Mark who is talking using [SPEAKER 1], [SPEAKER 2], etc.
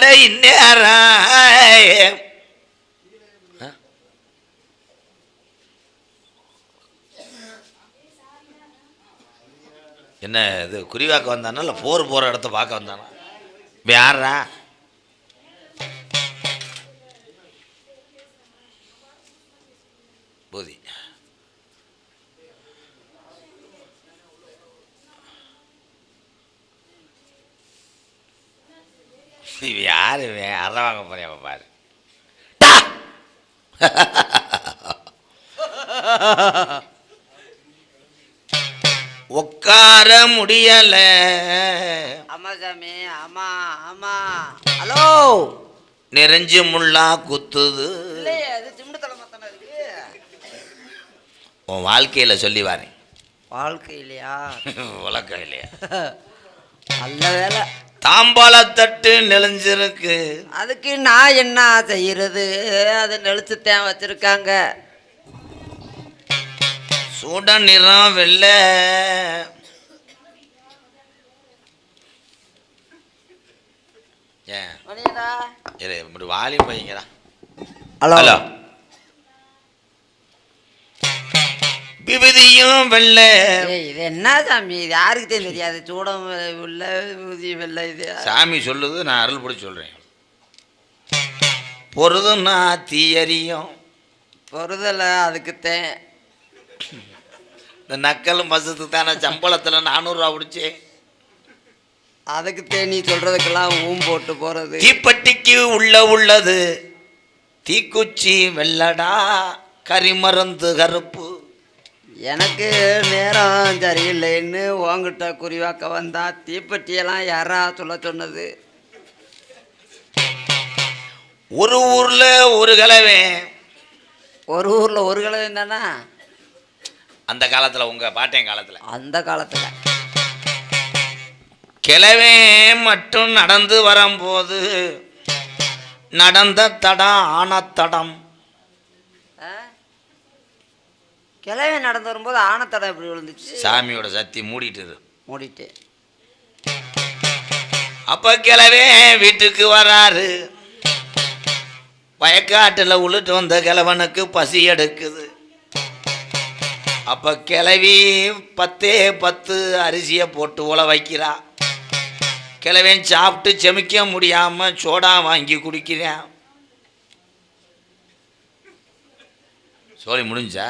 [SPEAKER 1] அட இந்நேரம். என்ன இது குறிவாக்க வந்தானா இல்லை போர் போகிற இடத்த பார்க்க வந்தானா? இப்போ யாரா போதி. இவன் யாரு இவன் அரை வாங்க போறியா பாரு. டா! உட்கார முடியல.
[SPEAKER 2] ஆமா சாமி ஆமா ஆமா. ஹலோ
[SPEAKER 1] நிறைஞ்சு முள்ளா குத்துது.
[SPEAKER 2] இல்லையே
[SPEAKER 1] உன் வாழ்க்கையில சொல்லி வரேன்
[SPEAKER 2] வாழ்க்கையிலையா?
[SPEAKER 1] உலக்கம் இல்லையா?
[SPEAKER 2] நல்ல வேலை.
[SPEAKER 1] தாம்பாளத்தட்டு நெளிஞ்சிருக்கு.
[SPEAKER 2] அதுக்கு நான் என்ன செய்யறது? அது நெளிச்சுத்தான் வச்சிருக்காங்க.
[SPEAKER 1] சூட நிறம் வெள்ளை. ஏன்? வாலியும் பையங்கடா
[SPEAKER 2] ஹலோ.
[SPEAKER 1] விபதியும் வெள்ளை
[SPEAKER 2] இது என்ன சாமி? இது யாருக்கு தெரியாது? சூடம் உள்ள ஊதி வெள்ளை இது
[SPEAKER 1] சாமி சொல்லுது நான் அருள் பிடி சொல்றேன். பொருதும் நான் தீயறியும்.
[SPEAKER 2] பொறுதல அதுக்குத்தேன்
[SPEAKER 1] இந்த நக்கலும் பசத்துக்கு தானே சம்பளத்தில் நானூறுரூவா பிடிச்சேன்
[SPEAKER 2] அதுக்குத்தேன் நீ சொல்றதுக்கெல்லாம் ஊம் போட்டு போறது.
[SPEAKER 1] தீப்பெட்டிக்கு உள்ள உள்ளது. தீக்குச்சி வெள்ளடா கரிமருந்து கருப்பு.
[SPEAKER 2] எனக்கு நேரம் சரியில்லைன்னு உங்ககிட்ட குறிவாக்க வந்தா தீப்பெட்டியெல்லாம் யாரா சொல்ல சொன்னது?
[SPEAKER 1] ஒரு ஊர்ல ஒரு கலவை.
[SPEAKER 2] ஒரு ஊரில் ஒரு கிழமை தானே
[SPEAKER 1] அந்த காலத்துல உங்க பாட்டையன் காலத்துல.
[SPEAKER 2] அந்த காலத்தில்.
[SPEAKER 1] கிழவே மட்டும் நடந்து வரும்போது நடந்த தடம் ஆனத்தடம்.
[SPEAKER 2] கிழமை நடந்து வரும்போது ஆனத்தடம் எப்படி விழுந்துச்சு.
[SPEAKER 1] சாமியோட சக்தி மூடிட்டுது
[SPEAKER 2] மூடிட்டு.
[SPEAKER 1] அப்ப கிழவே வீட்டுக்கு வராரு. வயக்காட்டில் உளுட்டு வந்த கிழவனுக்கு பசி எடுக்குது. அப்ப கிழவி பத்தே பத்து அரிசியை போட்டு உல வைக்கிறா. கிழவன் சாப்பிட்டு செமிக்க முடியாம சோடா வாங்கி குடிக்கிறான். சோழி முடிஞ்சா?